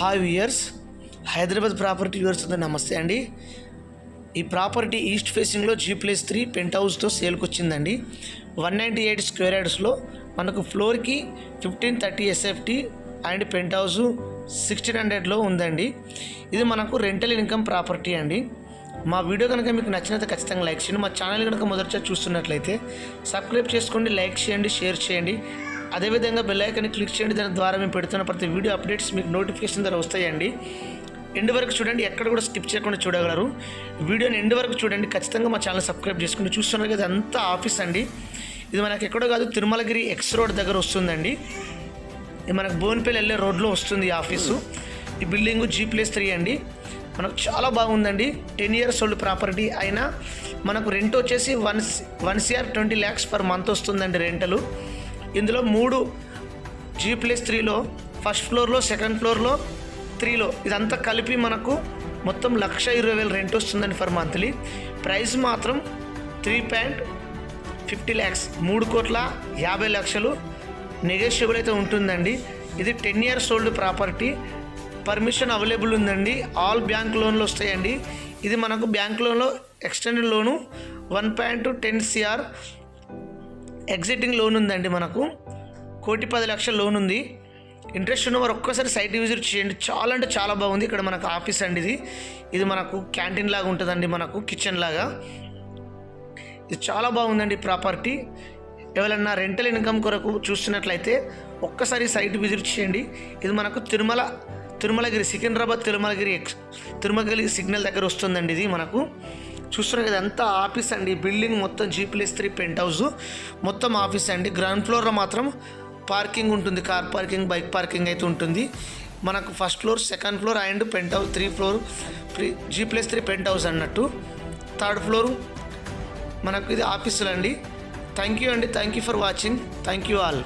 Hi viewers. Hyderabad property viewers అంతా నమస్తే అండి. ఈ ప్రాపర్టీ ఈస్ట్ ఫేసింగ్లో జీ ప్లస్ త్రీ పెంట్ హౌస్తో సేల్కి వచ్చిందండి వన్ నైంటీ ఎయిట్ స్క్వేర్ యార్డ్స్లో మనకు ఫ్లోర్కి fifteen thirty SFT and penthouse sixteen హండ్రెడ్లో ఉందండి. ఇది మనకు రెంటల్ ఇన్కమ్ ప్రాపర్టీ అండి. మా వీడియో కనుక మీకు నచ్చినది ఖచ్చితంగా లైక్ చేయండి. మా ఛానల్ కనుక మొదటిసారి చూస్తున్నట్లయితే సబ్స్క్రైబ్ చేసుకోండి లైక్ చేయండి షేర్ చేయండి. అదేవిధంగా బెల్ ఐకాన్ని క్లిక్ చేయండి. దాని ద్వారా మేము పెడుతున్న ప్రతి వీడియో అప్డేట్స్ మీకు నోటిఫికేషన్ ద్వారా వస్తాయండి. ఎండ్ వరకు చూడండి. ఎక్కడ కూడా స్కిప్ చేయకుండా చూడగలరు. వీడియోని ఎండ్ వరకు చూడండి. ఖచ్చితంగా మా ఛానల్ సబ్స్క్రైబ్ చేసుకుని చూస్తున్నారు కదా అంతా ఆఫీస్ అండి. ఇది మనకు ఎక్కడో కాదు తిరుమలగిరి ఎక్స్ రోడ్ దగ్గర వస్తుందండి. ఇది మనకు బోన్పల్లి వెళ్ళే రోడ్లో వస్తుంది ఈ ఆఫీసు ఈ బిల్డింగ్ జీ ప్లేస్ త్రీ అండి. మనకు చాలా బాగుందండి. టెన్ ఇయర్స్ ఓల్డ్ ప్రాపర్టీ అయినా మనకు రెంట్ వచ్చేసి one one CR twenty lakhs per month వస్తుందండి రెంటలు ఇందులో మూడు జీ ప్లస్ త్రీలో ఫస్ట్ ఫ్లోర్లో సెకండ్ ఫ్లోర్లో త్రీలో ఇదంతా కలిపి మనకు మొత్తం లక్ష ఇరవై వేలు రెంట్ వస్తుందండి ఫర్ మంత్లీ ప్రైస్ మాత్రం త్రీ పాయింట్ ఫిఫ్టీ ల్యాక్స్ మూడు కోట్ల యాభై లక్షలు నెగోషియబుల్ అయితే ఉంటుందండి. ఇది ten years old property permission available ఉందండి. ఆల్ బ్యాంక్ లోన్లు వస్తాయండి. ఇది మనకు బ్యాంక్ లోన్లో extended loan one point ten CR existing loan ఉందండి మనకు. కోటి పది లక్షల లోన్ ఉంది. ఇంట్రెస్ట్ ఉన్న వారు ఒక్కసారి సైట్ విజిట్ చేయండి. చాలా అంటే చాలా బాగుంది. ఇక్కడ మనకు ఆఫీస్ అండి ఇది. ఇది మనకు క్యాంటీన్ లాగా ఉంటుందండి మనకు కిచెన్ లాగా. ఇది చాలా బాగుందండి ప్రాపర్టీ. ఎవరైనా రెంటల్ ఇన్కమ్ కొరకు చూస్తున్నట్లయితే ఒక్కసారి సైట్ విజిట్ చేయండి. ఇది మనకు తిరుమల తిరుమలగిరి సికింద్రాబాద్ తిరుమలగిరి ఎక్స్ తిరుమలగిరి సిగ్నల్ దగ్గర వస్తుందండి ఇది మనకు. చూస్తున్నారు కదా అంతా ఆఫీస్ అండి. బిల్డింగ్ మొత్తం G plus three pent house మొత్తం ఆఫీస్ అండి. గ్రౌండ్ ఫ్లోర్లో మాత్రం పార్కింగ్ ఉంటుంది కార్ పార్కింగ్ బైక్ పార్కింగ్ అయితే ఉంటుంది. మనకు first floor second floor and penthouse three floor G plus three penthouse అన్నట్టు. థర్డ్ ఫ్లోర్ మనకు ఇది ఆఫీసులు అండి థ్యాంక్ యూ అండి. Thank you for watching thank you all